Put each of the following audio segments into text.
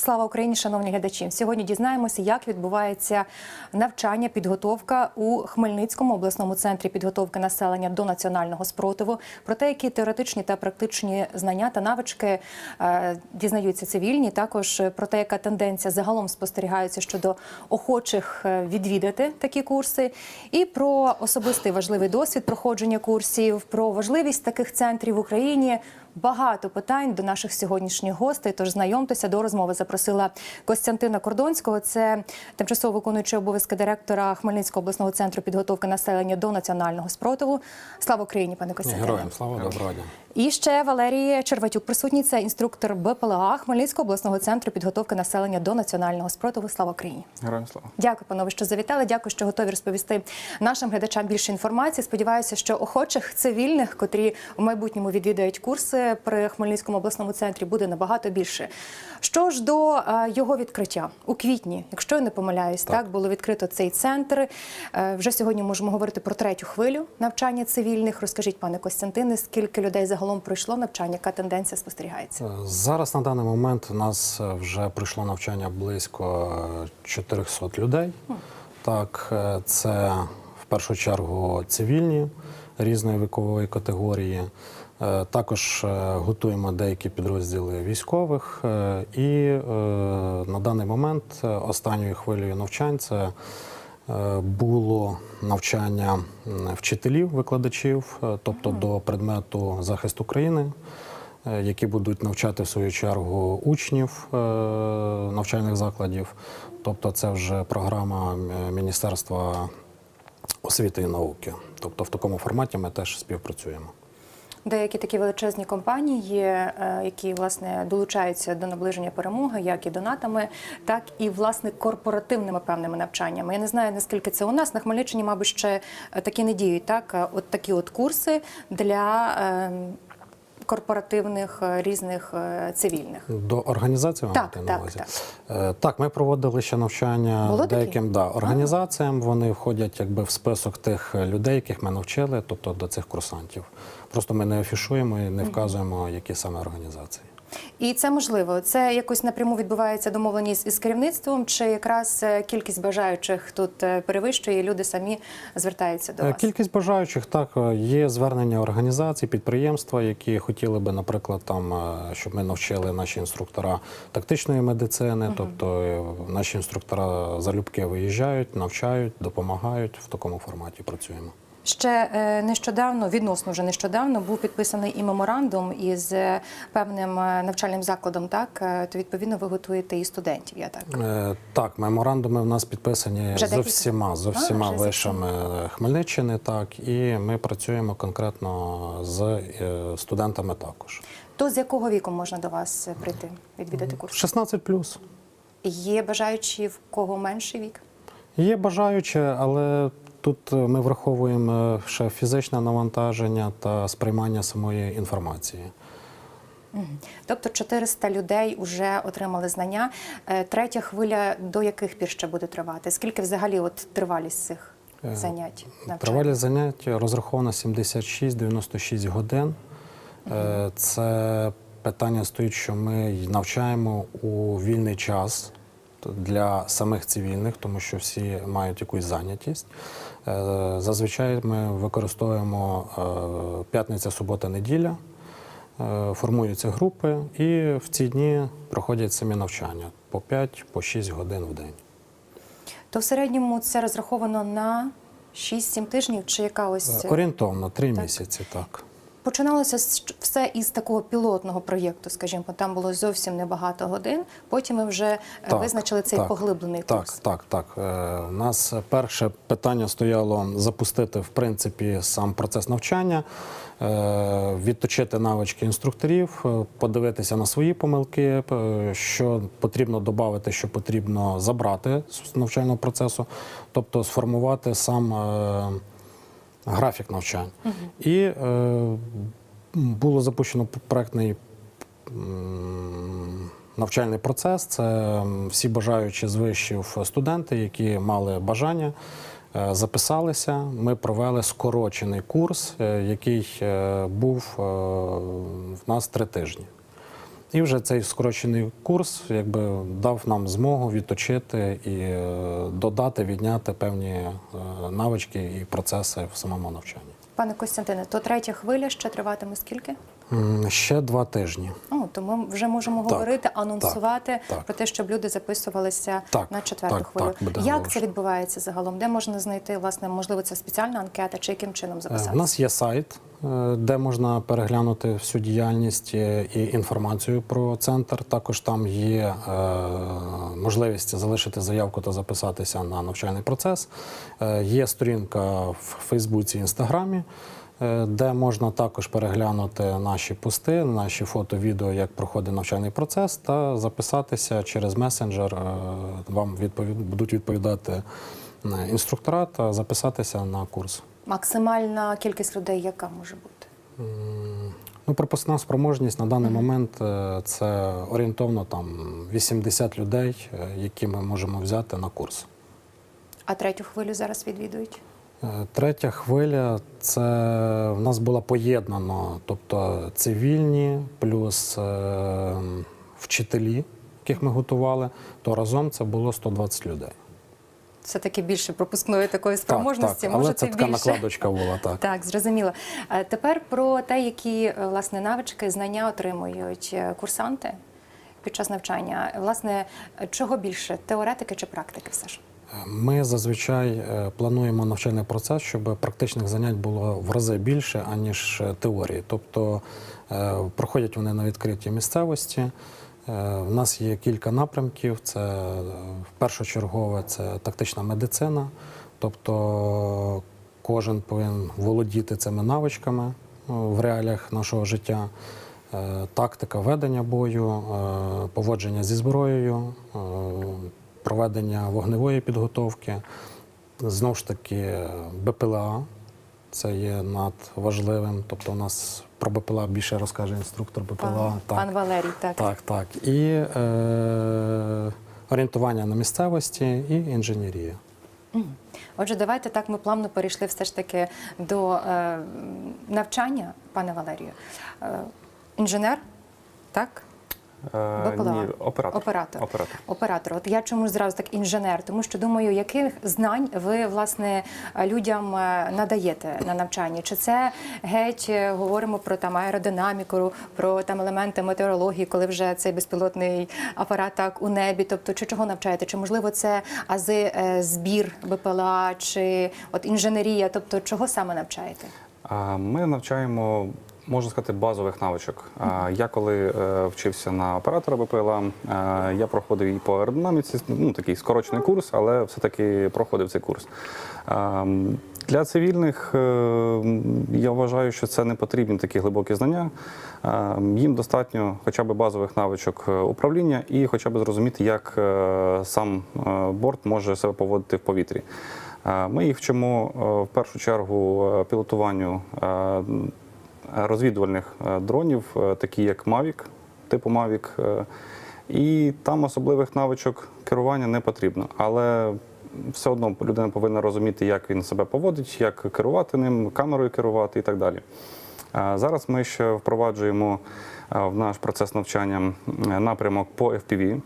Слава Україні, шановні глядачі! Сьогодні дізнаємося, як відбувається навчання, підготовка у Хмельницькому обласному центрі підготовки населення до національного спротиву. Про те, які теоретичні та практичні знання та навички е, дізнаються цивільні. Також про те, яка тенденція загалом спостерігається щодо охочих е, відвідати такі курси, і про особистий важливий досвід проходження курсів, про важливість таких центрів в Україні. Багато питань до наших сьогоднішніх гостей. Тож знайомтеся до розмови. Запросила Костянтина Кордонського. Це тимчасово виконуючий обов'язки директора Хмельницького обласного центру підготовки населення до національного спротиву. Слава Україні, пане Костянтине. Героям слава доброго дня. І ще Валерій Черватюк присутній. Це інструктор БПЛА Хмельницького обласного центру підготовки населення до національного спротиву. Слава Україні. Героям слава. Дякую, панове, що завітали. Дякую, що готові розповісти нашим глядачам більше інформації. Сподіваюся, що охочих цивільних, котрі в майбутньому відвідають курси при Хмельницькому обласному центрі, буде набагато більше. Що ж до е, його відкриття у квітні, якщо я не помиляюсь, так, було відкрито цей центр. Е, вже сьогодні можемо говорити про третю хвилю навчання цивільних. Розкажіть, пане Костянтине, скільки людей загалом пройшло навчання? Яка тенденція спостерігається? Е, Зараз на даний момент у нас вже пройшло навчання близько е, 400 людей. Так, це в першу чергу цивільні різної вікової категорії. Е, Також е, готуємо деякі підрозділи військових. е, І на даний момент останньою хвилею навчань це було навчання вчителів, викладачів, е, тобто до предмету захисту країни, е, які будуть навчати в свою чергу учнів навчальних закладів. Тобто, це вже програма Міністерства освіти і науки. Тобто, в такому форматі ми теж співпрацюємо. Деякі такі величезні компанії, е, які власне долучаються до наближення перемоги, як і донатами, так і власне корпоративними певними навчаннями. Я не знаю наскільки це у нас на Хмельниччині, мабуть, ще е, такі не діють. Так, Е, от такі от курси для корпоративних різних цивільних. До організації ви Так, на увазі? так. Так, ми проводили ще навчання Було деяким да, організаціям. Вони входять якби в список тих людей, яких ми навчили, тобто до цих курсантів. Просто ми не афішуємо і не вказуємо, які саме організації. І це можливо. Це якось напряму відбувається домовленість із керівництвом, чи якраз е, кількість бажаючих тут е, перевищує, і люди самі звертаються до Е, вас. Кількість бажаючих так є звернення організацій, підприємства, які хотіли би, наприклад, там щоб ми навчили наші інструктора тактичної медицини, тобто е, наші інструктора залюбки виїжджають, навчають, допомагають в такому форматі. Працюємо. Ще е, нещодавно, відносно вже нещодавно, був підписаний і меморандум із е, певним е, навчальним закладом. Так то відповідно ви готуєте і студентів. Я так Так, меморандуми в нас підписані Вже з всіма, з А, всіма вже з вишами Хмельниччини, так, і ми працюємо конкретно з студентами також. то з якого віку можна до вас прийти відвідати курс? 16 плюс. Є бажаючі в кого менший вік? Є бажаючі, але тут е, ми враховуємо е, ще фізичне навантаження та сприймання самої інформації. Тобто 400 людей вже отримали знання. Е, Третя хвиля до яких пір ще буде тривати? Скільки взагалі от тривалість цих занять? навчань? Тривалість занять розрахована 76-96 годин. Це питання стоїть, що ми навчаємо у вільний час для самих цивільних, тому що всі мають якусь зайнятість. Е, Зазвичай ми використовуємо е, п'ятниця, субота, неділя. Е, Формуються групи, і в ці дні проходять самі навчання по 5 по 6 годин в день. То в середньому це розраховано на 6-7 тижнів, чи яка ось Е, Орієнтовно 3 Так. місяці, так. Починалося все із такого пілотного проєкту, скажімо, там було зовсім небагато годин. Потім ми вже е, Так, визначили цей так, поглиблений Так, курс. так, так. Е, У нас перше питання стояло запустити в принципі сам процес навчання, е, відточити навички інструкторів, подивитися на свої помилки, що потрібно додати, що потрібно забрати з навчального процесу, тобто сформувати сам. Графік навчань. І е, було запущено проектний навчальний процес. Це всі бажаючі з вишів студенти, які мали бажання, е, записалися. Ми провели скорочений курс, е, який е, був е, в нас три тижні. І вже цей скорочений курс якби дав нам змогу відточити і е, додати, відняти певні е, навички і процеси в самому навчанні. Пане Костянтине, то третя хвиля ще триватиме скільки? Ще два тижні. О, то ми вже можемо Так, говорити, анонсувати так, так. про те, щоб люди записувалися Так, на четверту так, хвилю. так, Як це відбувається загалом? Де можна знайти власне, можливо, це спеціальна анкета, чи яким чином Е, записатися? У нас є сайт, е, де можна переглянути всю діяльність і інформацію про центр. Також там є е, можливість залишити заявку та записатися на навчальний процес. Е, Є сторінка в Фейсбуці, Інстаграмі. Е, Де можна також переглянути наші пости, наші фото, відео, як проходить навчальний процес, та записатися через месенджер. е, Вам відповід... будуть відповідати е, інструктора та записатися на курс. Максимальна кількість людей, яка може бути? Ну, пропускна спроможність на даний момент це орієнтовно там 80 людей, які ми можемо взяти на курс. А третю хвилю зараз відвідують? Е, Третя хвиля це в нас було поєднано, тобто цивільні плюс е, вчителі, яких ми готували, то разом це було 120 людей. Це таки більше пропускної такої спроможності. так, може, але це така більше. накладочка була. Так. Так, зрозуміло. Е, Тепер про те, які власне навички, знання отримують курсанти під час навчання. Власне, чого більше теоретики чи практики? Все ж Ми зазвичай е, плануємо навчальний процес, щоб практичних занять було в рази більше, аніж е, теорії. Тобто е, проходять вони на відкритій місцевості. У нас є кілька напрямків. Це першочергове це тактична медицина, тобто кожен повинен володіти цими навичками е, в реаліях нашого життя. Тактика ведення бою, поводження зі зброєю, проведення вогневої підготовки. Знову ж таки, БПЛА це є надважливим. Тобто, у нас про БПЛА більше розкаже інструктор БПЛА. пан, пан Валерій, так. так, так. І е, орієнтування на місцевості і інженерія. Отже, давайте так ми плавно перейшли все ж таки до е, навчання, пане Валерію. Е, інженер, так? Е, БПЛА. Ні, оператор. Оператор. Оператор. Оператор. От я чомусь зразу так інженер, тому що думаю, яких знань ви власне людям е, надаєте на навчанні? Чи це геть е, говоримо про там аеродинаміку, про там елементи метеорології, коли вже цей безпілотний апарат так у небі? Тобто, чи чого навчаєте? Чи можливо це ази е, збір БПЛА, чи от інженерія? Тобто, чого саме навчаєте? Ми навчаємо, можна сказати, базових навичок. Я коли е, вчився на оператора БПЛА, е, я проходив і по аеродинаміці, ну такий скорочений курс, але все-таки проходив цей курс. Для цивільних е, я вважаю, що це не потрібні такі глибокі знання. Їм достатньо хоча б базових навичок управління і хоча б зрозуміти, як сам борт може себе поводити в повітрі. Ми їх вчимо в першу чергу пілотуванню розвідувальних е, дронів, е, такі як Mavic, типу Mavic. е, І там особливих навичок керування не потрібно. Але все одно людина повинна розуміти, як він себе поводить, як керувати ним, камерою керувати і так далі. Зараз ми ще впроваджуємо в наш процес навчання напрямок по FPV.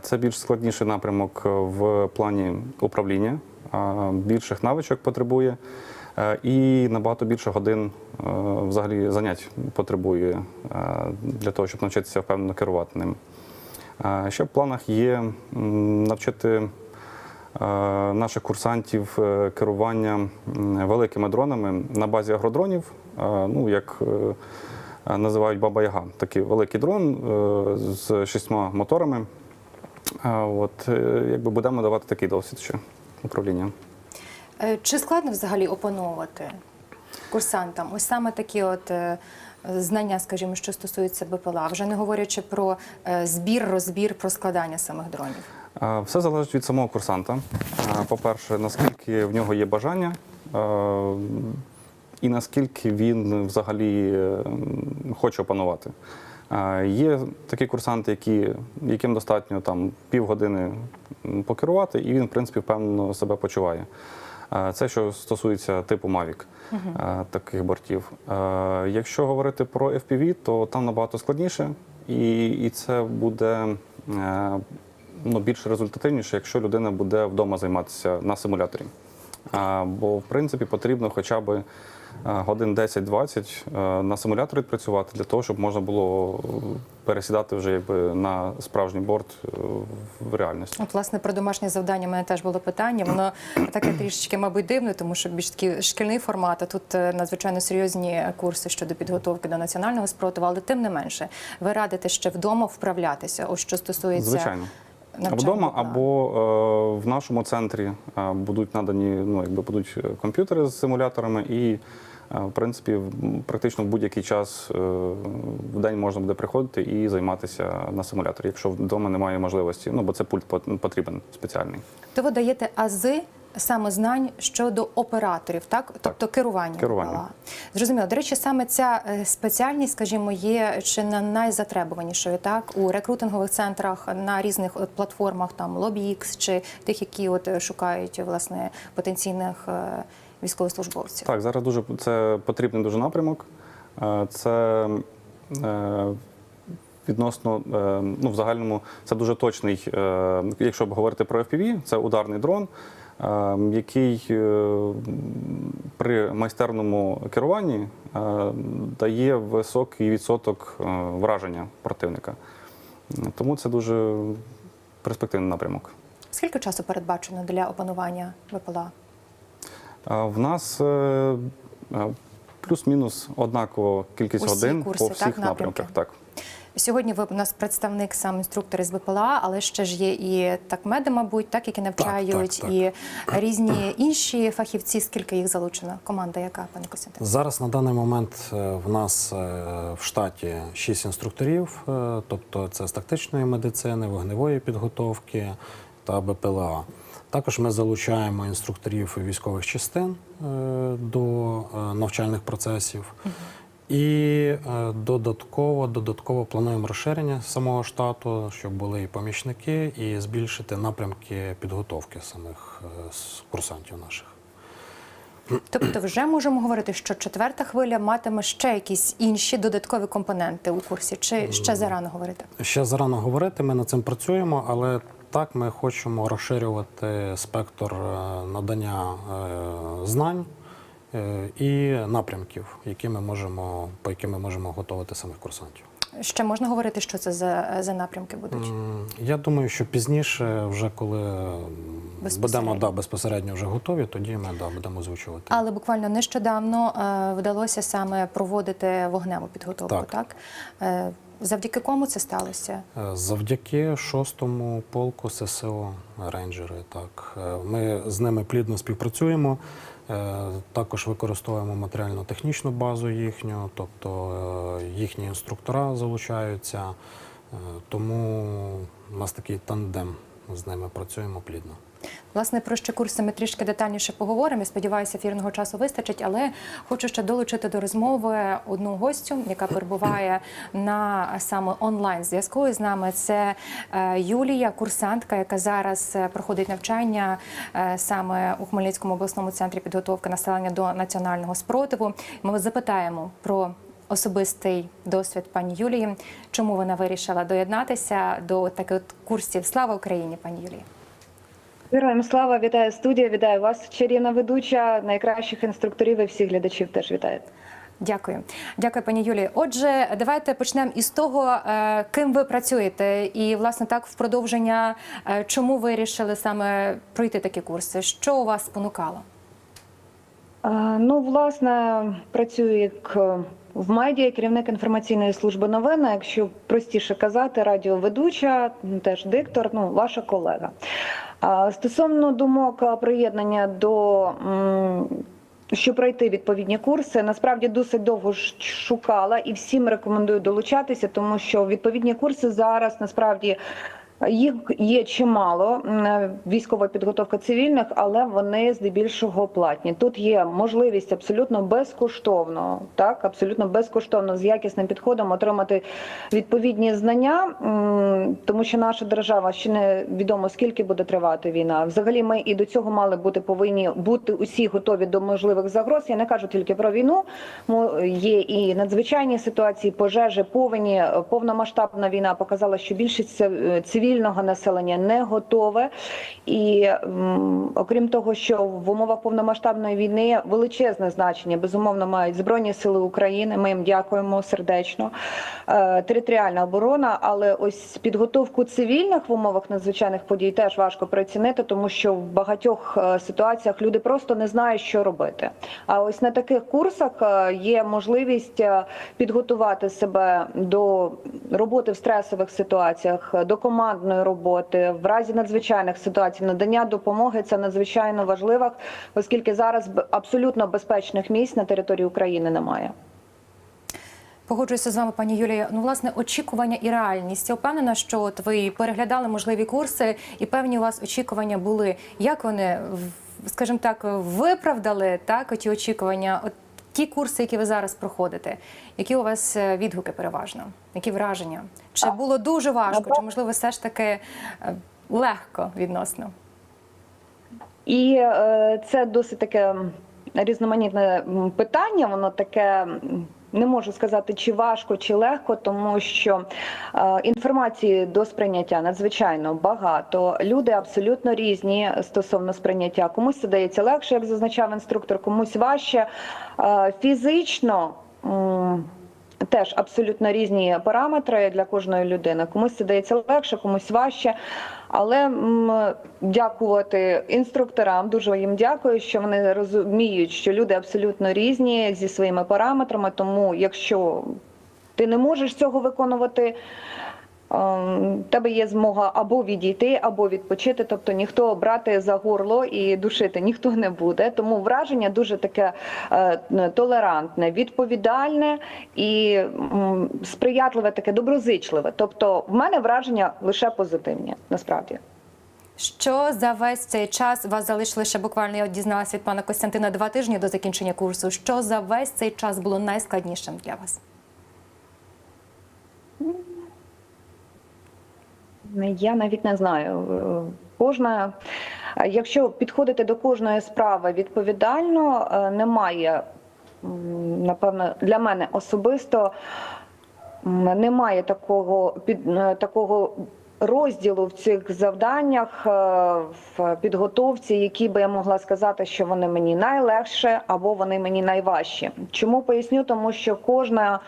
Це більш складніший напрямок в плані управління, більших навичок потребує і набагато більше годин взагалі занять потребує е, для того, щоб навчитися впевнено керувати ним. Е, Ще в планах є навчити е, наших курсантів е, керування великими дронами на базі агродронів, е, ну як е, називають Баба Яга. Такий великий дрон е, з шістьма моторами. Е, От е, якби будемо давати такий досвід ще управління. Е, Чи складно взагалі опановувати курсантам? Ось саме такі от е, знання, скажімо, що стосуються БПЛА, вже не говорячи про е, збір, розбір, про складання самих дронів. Все залежить від самого курсанта. По-перше, наскільки в нього є бажання, і наскільки він взагалі е, хоче опанувати. Є такі курсанти, які, яким достатньо там півгодини покерувати, і він, в принципі, впевнено себе почуває. Це що стосується типу Mavic, таких бортів. Якщо говорити про FPV, то там набагато складніше. і, і це буде е, ну, більш результативніше, якщо людина буде вдома займатися на симуляторі. А, бо, в принципі, потрібно хоча б е, годин 10-20 е, на симуляторі працювати для того, щоб можна було е, пересідати вже якби на справжній борт в реальності. От, власне, про домашнє завдання в мене теж було питання. Воно таке трішечки, мабуть, дивне, тому що більш такий шкільний формат. А тут надзвичайно серйозні курси щодо підготовки до національного спротиву, але тим не менше, ви радите ще вдома вправлятися. Ось що стосується Звичайно. Вдома або е, в нашому центрі е, будуть надані ну, якби будуть комп'ютери з симуляторами, і е, в принципі практично в будь-який час е, в день можна буде приходити і займатися на симуляторі, якщо вдома немає можливості. Ну бо це пульт пот- потрібен спеціальний. То ви даєте ази саме знань щодо операторів, так? Тобто керування. Керування. Зрозуміло. До речі, саме ця е, спеціальність, скажімо, є чи не найзатребуванішою, так? У рекрутингових центрах на різних от платформах, там LobbyX, чи тих, які от е, шукають власне потенційних е, військовослужбовців. Так, зараз дуже це потрібний дуже напрямок. Це відносно, ну, в загальному, це дуже точний, якщо говорити про FPV, це ударний дрон, який е, при майстерному керуванні е, дає високий відсоток е, враження противника. Тому це дуже перспективний напрямок. Скільки часу передбачено для опанування БПЛА? А В нас плюс-мінус однакова кількість Усі годин курси, по всіх напрямки? напрямках. Так. Сьогодні ви у нас представник сам інструктор із БПЛА, але ще ж є і такмеди, мабуть, так які навчають, так, так. і різні інші фахівці. Скільки їх залучено? Команда яка, пане Костянтин? Зараз на даний момент е, в нас е, в штаті 6 інструкторів, е, тобто це з тактичної медицини, вогневої підготовки та БПЛА. Також ми залучаємо інструкторів військових частин до навчальних процесів. І е, додатково, додатково плануємо розширення самого штату, щоб були і помічники, і збільшити напрямки підготовки самих е, курсантів наших. Тобто, вже можемо говорити, що четверта хвиля матиме ще якісь інші додаткові компоненти у курсі, чи ще зарано говорити? Ще зарано говорити, ми над цим працюємо, але так ми хочемо розширювати спектр е, надання знань і напрямків, які ми можемо, по яким ми можемо готувати самих курсантів. Ще можна говорити, що це за, за напрямки будуть? Я думаю, що пізніше, вже коли будемо да, безпосередньо вже готові, тоді ми да, будемо озвучувати. Але буквально нещодавно е, вдалося саме проводити вогневу підготовку. Так, Так. Е, завдяки кому це сталося? Е, Завдяки шостому полку ССО рейнджери. Так Е, ми з ними плідно співпрацюємо. Е, Також використовуємо матеріально-технічну базу їхню, тобто е, їхні інструктора залучаються. Е, Тому у нас такий тандем з ними працюємо плідно. Власне, про ще курси ми трішки детальніше поговоримо. Я Сподіваюся, ефірного часу вистачить, але хочу ще долучити до розмови одну гостю, яка перебуває на саме онлайн зв'язку з нами. Це е, Юлія, курсантка, яка зараз е, проходить навчання е, саме у Хмельницькому обласному центрі підготовки населення до національного спротиву. Ми вас запитаємо про. Особистий досвід пані Юлії, чому вона вирішила доєднатися до таких курсів Слава Україні, пані Юлії. Героям слава, вітаю студія, вітаю вас, чарівна ведуча, найкращих інструкторів і всіх глядачів теж вітаю. Дякую, дякую, пані Юлії. Отже, давайте почнемо із того, е, ким ви працюєте, і власне так в продовження, е, чому ви вирішили саме пройти такі курси? Що у вас спонукало? Ну, власне, працюю як е, в медіа, керівник інформаційної служби новин, якщо простіше казати, радіоведуча, теж диктор, ну, ваша колега. Стосовно думок приєднання до. Щоб пройти відповідні курси, насправді досить довго шукала і всім рекомендую долучатися, тому що відповідні курси зараз насправді Їх є чимало військова підготовка цивільних, але вони здебільшого платні. Тут є можливість абсолютно безкоштовно, так абсолютно безкоштовно з якісним підходом отримати відповідні знання, тому що наша держава ще не відомо скільки буде тривати війна. Взагалі, ми і до цього мали бути повинні бути усі готові до можливих загроз. Я не кажу тільки про війну. Є і надзвичайні ситуації, пожежі, повені, повномасштабна війна показала, що більшість це- цивільного населення не готове. І окрім того, що в умовах повномасштабної війни величезне значення безумовно мають збройні сили України. Ми їм дякуємо сердечно. Е, Територіальна оборона, але ось підготовку цивільних в умовах надзвичайних подій теж важко прицінити, тому що в багатьох е, ситуаціях люди просто не знають, що робити. А ось на таких курсах е, є можливість підготувати себе до роботи в стресових ситуаціях, до командної роботи, в разі надзвичайних ситуацій, надання допомоги це надзвичайно важливо, оскільки зараз абсолютно безпечних місць на території України немає. Погоджуюся з вами, пані Юлія. Ну, власне, очікування і реальність. Я впевнена, що от ви переглядали можливі курси, і певні у вас очікування були. Як вони, скажімо так, виправдали так оті очікування? От ті курси, які ви зараз проходите, які у вас е, відгуки переважно? Які враження? Чи було дуже важко, чи можливо все ж таки е, легко відносно? І е, це досить таке різноманітне питання. Воно таке. Не можу сказати, чи важко, чи легко, тому що е, інформації до сприйняття надзвичайно багато. Люди абсолютно різні стосовно сприйняття. Комусь це дається легше, як зазначав інструктор, комусь важче. Е, фізично. Теж абсолютно різні параметри для кожної людини. Комусь це дається легше, комусь важче. Але м, дякувати інструкторам, дуже їм дякую, що вони розуміють, що люди абсолютно різні зі своїми параметрами. Тому, якщо ти не можеш цього виконувати, тебе є змога або відійти, або відпочити. Тобто ніхто брати за горло і душити ніхто не буде. Тому враження дуже таке е, толерантне, відповідальне і сприятливе, таке доброзичливе. Тобто, в мене враження лише позитивні, насправді. Що за весь цей час вас залишили ще буквально я дізналася від пана Костянтина два тижні до закінчення курсу. Що за весь цей час було найскладнішим для вас? Я навіть не знаю. Е, Кожна, е, якщо підходити до кожної справи відповідально, е, немає напевно для мене особисто немає такого під такого. Розділу в цих завданнях в підготовці, які би я могла сказати, що вони мені найлегше або вони мені найважчі. Чому поясню? Тому що кожна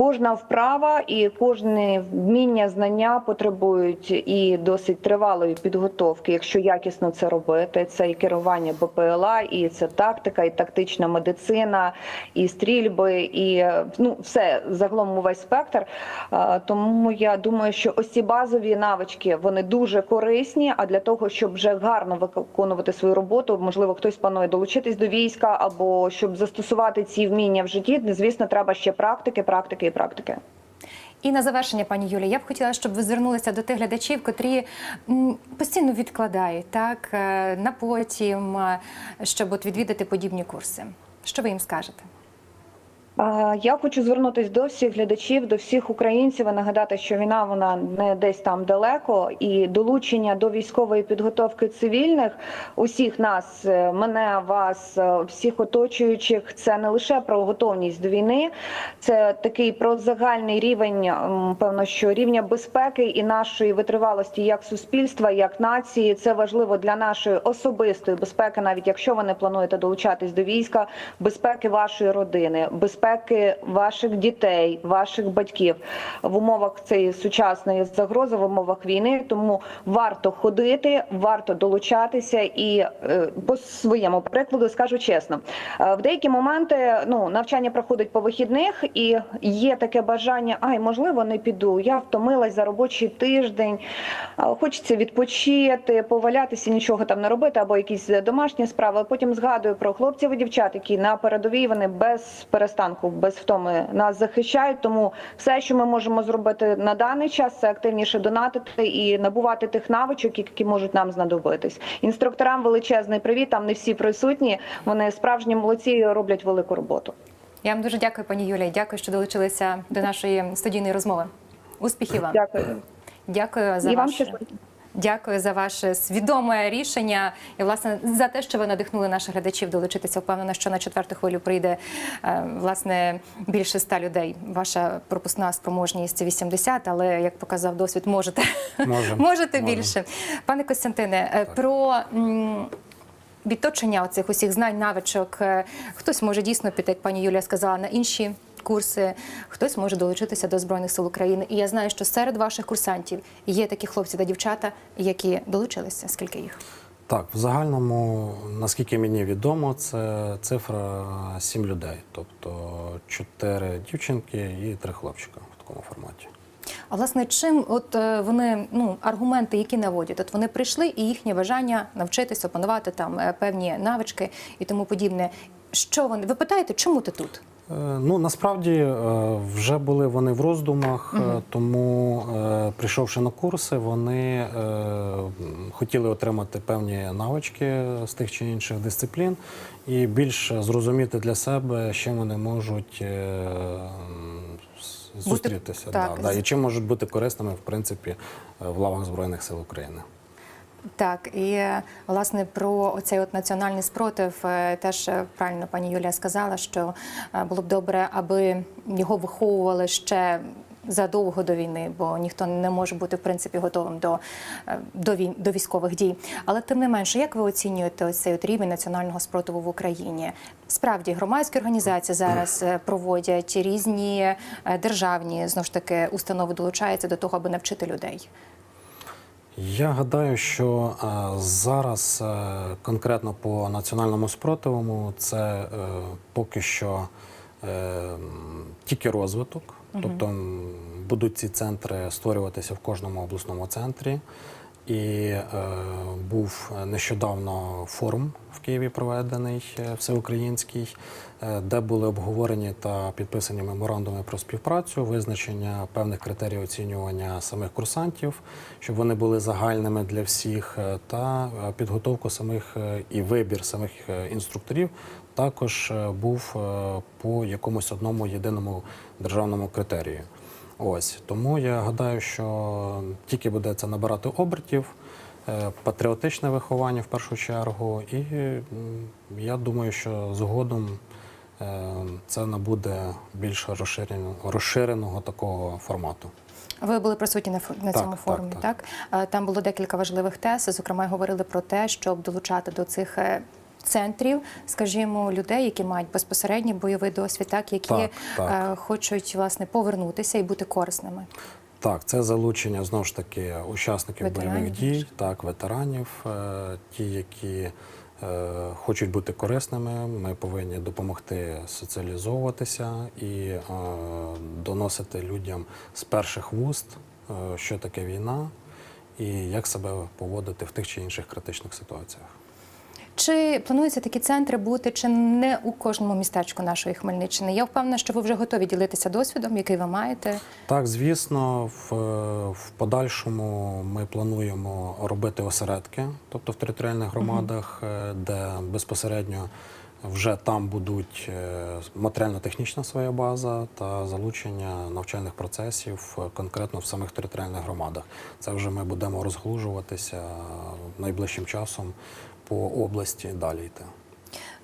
Кожна вправа і кожне вміння, знання потребують і досить тривалої підготовки, якщо якісно це робити. Це і керування БПЛА, і це тактика, і тактична медицина, і стрільби, і ну все загалом увесь спектр. Тому я думаю, що ось ці базові навички вони дуже корисні. А для того, щоб вже гарно виконувати свою роботу, можливо, хтось планує долучитись до війська, або щоб застосувати ці вміння в житті, звісно, треба ще практики, практики і практики. І на завершення, пані Юлі, я б хотіла, щоб ви звернулися до тих глядачів, котрі постійно відкладають так е, на потім, е, щоб от відвідати подібні курси. Що ви їм скажете? Я хочу звернутися до всіх глядачів, до всіх українців і нагадати, що війна вона не десь там далеко, і долучення до військової підготовки цивільних усіх нас, е, мене, вас, е, всіх оточуючих, це не лише про готовність до війни, це такий про загальний рівень, певно, що рівня безпеки і нашої витривалості як суспільства, як нації. Це важливо для нашої особистої безпеки, навіть якщо ви не плануєте долучатись до війська, безпеки вашої родини, безпеки ваших дітей, ваших батьків в умовах цієї сучасної загрози, в умовах війни. Тому варто ходити, варто долучатися і е, по своєму прикладу скажу чесно, е, в деякі моменти ну навчання проходить по вихідних, і є таке бажання, ай, можливо, не піду. Я втомилась за робочий тиждень, хочеться відпочити, повалятися, нічого там не робити, або якісь домашні справи. Потім згадую про хлопців і дівчат, які на передовій вони без перестанку ранку без втоми нас захищають. Тому все, що ми можемо зробити на даний час, це активніше донатити і набувати тих навичок, які можуть нам знадобитись. Інструкторам величезний привіт. Там не всі присутні. Вони справжні молодці і роблять велику роботу. Я вам дуже дякую, пані Юлія. Дякую, що долучилися до нашої студійної розмови. Успіхів вам. Дякую. Дякую за І ваше... щасливо. Дякую за ваше свідоме рішення і власне за те, що ви надихнули наших глядачів долучитися. Впевнена, що на четверту хвилю прийде е, власне більше ста людей. Ваша пропускна спроможність 80, але як показав досвід, можете Можемо. можете Можемо. більше. Пане Костянтине, е, про. Відточення оцих усіх знань, навичок. Е, Хтось може дійсно піти, як пані Юлія сказала, на інші курси, хтось може долучитися до Збройних сил України. І я знаю, що серед ваших курсантів є такі хлопці та дівчата, які долучилися. Скільки їх? Так, в загальному, наскільки мені відомо, це цифра сім людей, тобто чотири дівчинки і три хлопчика в такому форматі. А власне, чим от е, вони ну аргументи, які наводять, от вони прийшли, і їхнє бажання навчитися опанувати там е, певні навички і тому подібне. Що вони ви питаєте, чому ти тут? Е, Ну насправді е, вже були вони в роздумах, е, тому прийшовши на курси, вони хотіли отримати певні навички з тих чи інших дисциплін і більш зрозуміти для себе, з чим вони можуть е, м, з- зустрітися, так, да, да, і чим можуть бути корисними в принципі в лавах збройних сил України. Так, і власне про оцей от національний спротив е, теж е, правильно пані Юлія сказала, що е, було б добре, аби його виховували ще. Задовго до війни, бо ніхто не може бути в принципі готовим до, до, вій- до військових дій. Але тим не менше, як ви оцінюєте цей от рівень національного спротиву в Україні? Справді громадські організації зараз проводять різні державні знову ж таки установи долучаються до того, аби навчити людей. Я гадаю, що е, зараз е, конкретно по національному спротивому це е, поки що тільки розвиток, тобто будуть ці центри створюватися в кожному обласному центрі. І е, був нещодавно форум в Києві проведений е, всеукраїнський, е, де були обговорені та підписані меморандуми про співпрацю, визначення певних критерій оцінювання самих курсантів, щоб вони були загальними для всіх, е, та підготовку самих і вибір самих інструкторів також був по якомусь одному єдиному державному критерію. Ось тому я гадаю, що тільки буде це набирати обертів, е, патріотичне виховання в першу чергу, і я думаю, що згодом е, це набуде більш розширеного, розширеного такого формату. Ви були присутні на, на Так, цьому форумі, так, так. Е, Там було декілька важливих тез. Зокрема, говорили про те, щоб долучати до цих центрів, скажімо, людей, які мають безпосередній бойовий досвід, так які Так, так. е, хочуть власне повернутися і бути корисними. Так, це залучення знову ж таки учасників Ветеранів бойових дій, так, ветеранів, е, ті, які е, хочуть бути корисними. Ми повинні допомогти соціалізовуватися і е, доносити людям з перших вуст, е, що таке війна і як себе поводити в тих чи інших критичних ситуаціях. Чи плануються такі центри бути чи не у кожному містечку нашої Хмельниччини? Я впевнена, що ви вже готові ділитися досвідом, який ви маєте. Так, звісно, в, в подальшому ми плануємо робити осередки, тобто в територіальних громадах, е, де безпосередньо вже там будуть е, матеріально-технічна своя база та залучення навчальних процесів е, конкретно в самих територіальних громадах. Це вже ми будемо розглужуватися найближчим часом по області далі йти.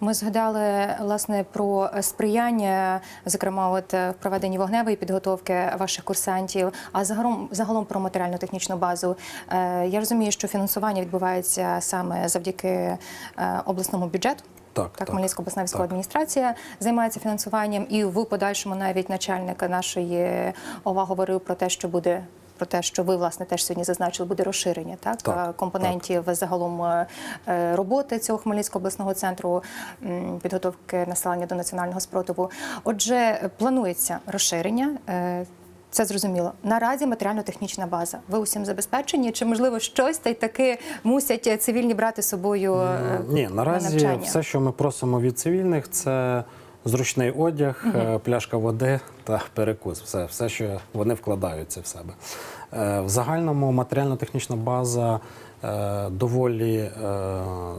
Ми згадали власне про сприяння, зокрема, от е, в проведенні вогневої підготовки ваших курсантів, а загалом загалом про матеріально-технічну базу. Е, Я розумію, що фінансування відбувається саме завдяки е, обласному бюджету. Так, Так, так. Хмельницька обласна військова Так. адміністрація займається фінансуванням, і в подальшому навіть начальник нашої ОВА говорив про те, що буде. Про те, що ви власне теж сьогодні зазначили, буде розширення так, Так, е, компонентів загалом е, е, роботи цього Хмельницького обласного центру підготовки населення до національного спротиву. Отже, планується розширення. Це зрозуміло. Наразі матеріально-технічна база. Ви усім забезпечені? Чи можливо щось та й таки мусять цивільні брати з собою Ні, на наразі навчання? все, що ми просимо від цивільних, це зручний одяг, е, пляшка води та перекус. Все, все, що вони вкладаються в себе. Е, В загальному матеріально-технічна база е, доволі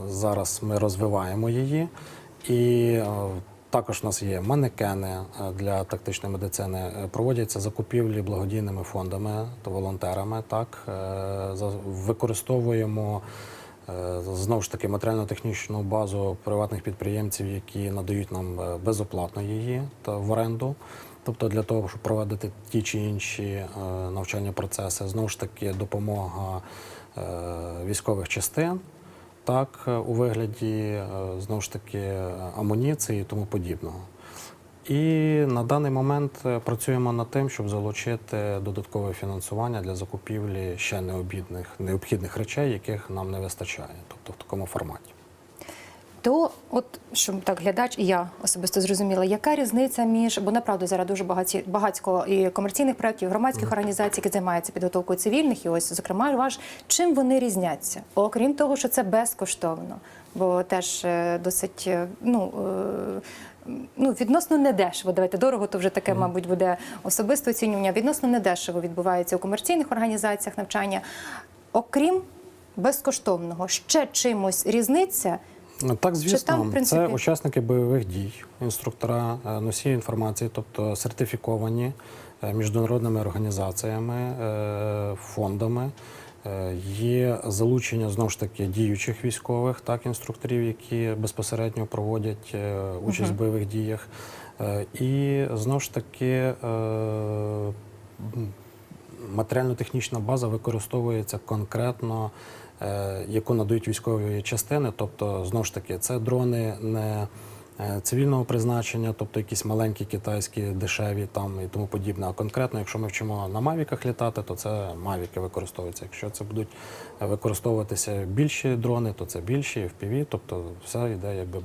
зараз ми розвиваємо її. І також у нас є манекени для тактичної медицини. Проводяться закупівлі благодійними фондами та волонтерами. Так використовуємо знову ж таки матеріально-технічну базу приватних підприємців, які надають нам е, безоплатно її та в оренду. Тобто для того, щоб проводити ті чи інші е, навчальні процеси, знову ж таки допомога е, військових частин так, е, у вигляді е, знову ж таки е, амуніції і тому подібного. І на даний момент е, працюємо над тим, щоб залучити додаткове фінансування для закупівлі ще необхідних, необхідних речей, яких нам не вистачає, тобто в такому форматі. То, от щоб так глядач і я особисто зрозуміла, яка різниця між бо направду зараз дуже багаті багатько і комерційних проєктів, громадських організацій, які займаються підготовкою цивільних, і ось зокрема ваш чим вони різняться? Окрім того, що це безкоштовно, бо теж е, досить е, ну. е, Ну, відносно недешево. Давайте дорого, то вже таке, мабуть, буде особисте оцінювання. Відносно недешево відбувається у комерційних організаціях навчання. Окрім безкоштовного, ще чимось різниця. Так, звісно, там, принципі- це учасники бойових дій, інструктора, носії інформації, тобто сертифіковані міжнародними організаціями, фондами. Е, Є залучення знову ж таки діючих військових, так інструкторів, які безпосередньо проводять е, участь в бойових діях. Е, І знову ж таки матеріально-технічна база використовується конкретно, яку надають військові частини. Тобто, знову ж таки, це дрони не цивільного призначення, тобто якісь маленькі китайські, дешеві там і тому подібне. А конкретно, якщо ми вчимо на мавіках літати, то це мавіки використовуються. Якщо це будуть е, використовуватися більші дрони, то це більші FPV, тобто все йде якби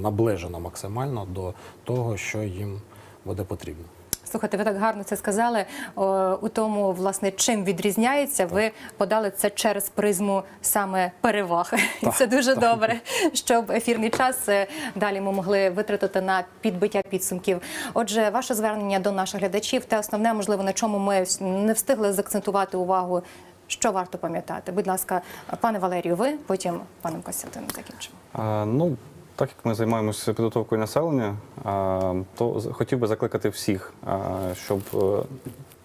наближено максимально до того, що їм буде потрібно. Слухайте, ви так гарно це сказали. О, у тому, власне, чим відрізняється, ви подали це через призму саме переваг. І це дуже добре, щоб ефірний час е, далі ми могли витратити на підбиття підсумків. Отже, ваше звернення до наших глядачів, те основне, можливо, на чому ми не встигли заакцентувати увагу. Що варто пам'ятати? Будь ласка, пане Валерію, ви потім паном Костянтином закінчимо. А, ну, так як ми займаємося підготовкою населення, то хотів би закликати всіх, щоб, е,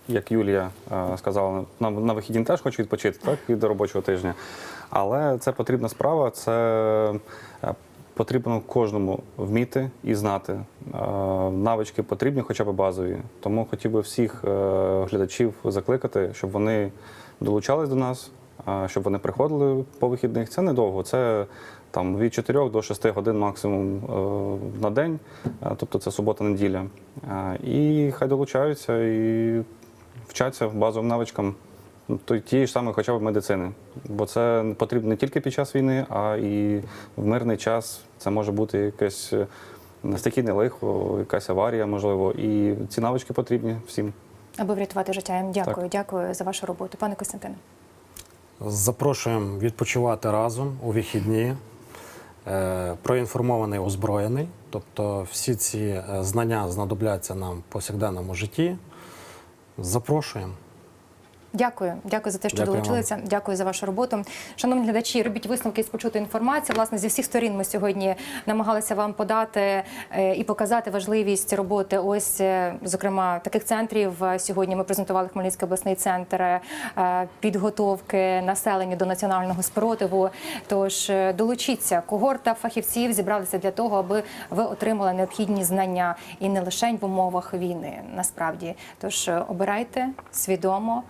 як Юлія сказала, на, вихідні теж хочу відпочити так, від робочого тижня. Але це потрібна справа, це е, потрібно кожному вміти і знати. Е, Навички потрібні, хоча б базові. Тому хотів би всіх е, глядачів закликати, щоб вони долучались до нас, щоб вони приходили по вихідних. Це недовго, це там від 4 до 6 годин максимум е, на день, е, тобто це субота-неділя. Е, І хай долучаються і вчаться базовим навичкам тієї ж самої хоча б медицини. Бо це потрібно не тільки під час війни, а і в мирний час. Це може бути якесь стихійне лихо, якась аварія, можливо. І ці навички потрібні всім. Аби врятувати життя. Я дякую, Так. дякую за вашу роботу, пане Костянтине. Запрошуємо відпочивати разом у вихідні. Е, Проінформований озброєний, тобто всі ці е, знання знадобляться нам в повсякденному житті. Запрошуємо. Дякую, дякую за те, що Дякую вам. долучилися. Дякую за вашу роботу. Шановні глядачі, робіть висновки з почутої інформації. Власне, зі всіх сторін ми сьогодні намагалися вам подати е, і показати важливість роботи. Ось, е, зокрема, таких центрів. Сьогодні ми презентували Хмельницький обласний центр е, підготовки населення до національного спротиву. Тож долучіться, когорта фахівців зібралися для того, аби ви отримали необхідні знання і не лише в умовах війни. Насправді, тож обирайте свідомо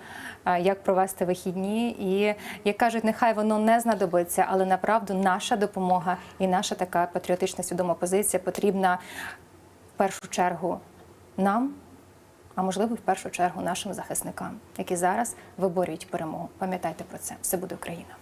як провести вихідні. І як кажуть, нехай воно не знадобиться, але направду наша допомога і наша така патріотична свідома позиція потрібна в першу чергу нам, а можливо, в першу чергу нашим захисникам, які зараз виборюють перемогу. Пам'ятайте про це. Все буде Україна.